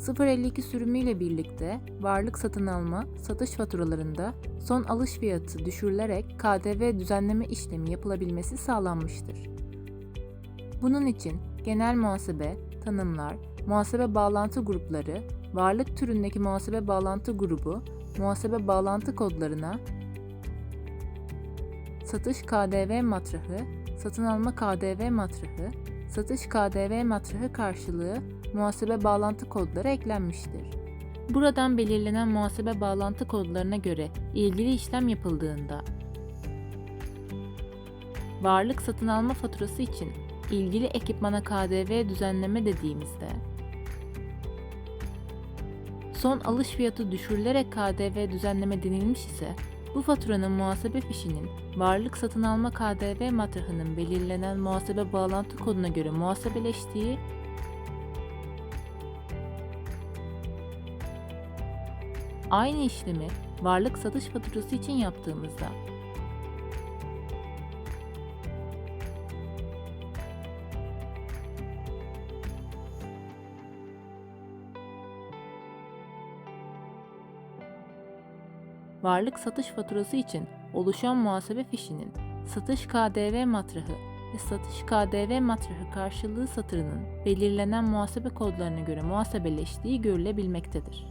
052 sürümüyle birlikte varlık satın alma, satış faturalarında son alış fiyatı düşürülerek KDV düzenleme işlemi yapılabilmesi sağlanmıştır. Bunun için genel muhasebe, tanımlar, muhasebe bağlantı grupları, varlık türündeki muhasebe bağlantı grubu, muhasebe bağlantı kodlarına, satış KDV matrahı, satın alma KDV matrahı, satış KDV matrahı karşılığı muhasebe bağlantı kodları eklenmiştir. Buradan belirlenen muhasebe bağlantı kodlarına göre ilgili işlem yapıldığında varlık satın alma faturası için ilgili ekipmana KDV düzenleme dediğimizde son alış fiyatı düşürülerek KDV düzenleme denilmiş ise bu faturanın muhasebe fişinin varlık satın alma KDV matrahının belirlenen muhasebe bağlantı koduna göre muhasebeleştiği Aynı işlemi varlık satış faturası için yaptığımızda varlık satış faturası için oluşan muhasebe fişinin satış KDV matrahı ve satış KDV matrahı karşılığı satırının belirlenen muhasebe kodlarına göre muhasebeleştiği görülebilmektedir.